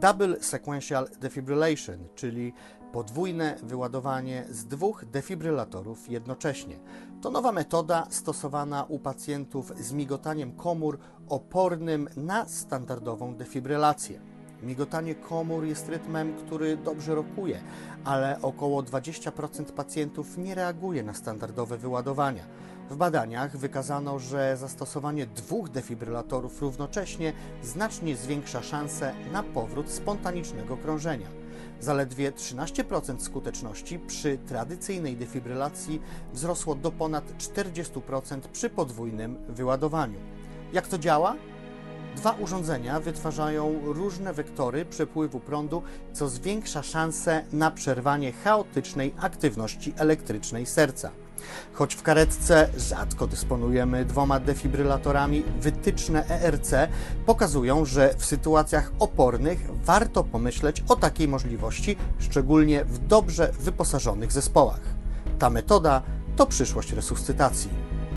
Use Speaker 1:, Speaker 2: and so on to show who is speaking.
Speaker 1: Double Sequential Defibrillation, czyli podwójne wyładowanie z dwóch defibrylatorów jednocześnie. To nowa metoda stosowana u pacjentów z migotaniem komór opornym na standardową defibrylację. Migotanie komór jest rytmem, który dobrze rokuje, ale około 20% pacjentów nie reaguje na standardowe wyładowania. W badaniach wykazano, że zastosowanie dwóch defibrylatorów równocześnie znacznie zwiększa szanse na powrót spontanicznego krążenia. Zaledwie 13% skuteczności przy tradycyjnej defibrylacji wzrosło do ponad 40% przy podwójnym wyładowaniu. Jak to działa? Dwa urządzenia wytwarzają różne wektory przepływu prądu, co zwiększa szanse na przerwanie chaotycznej aktywności elektrycznej serca. Choć w karetce rzadko dysponujemy dwoma defibrylatorami, wytyczne ERC pokazują, że w sytuacjach opornych warto pomyśleć o takiej możliwości, szczególnie w dobrze wyposażonych zespołach. Ta metoda to przyszłość resuscytacji.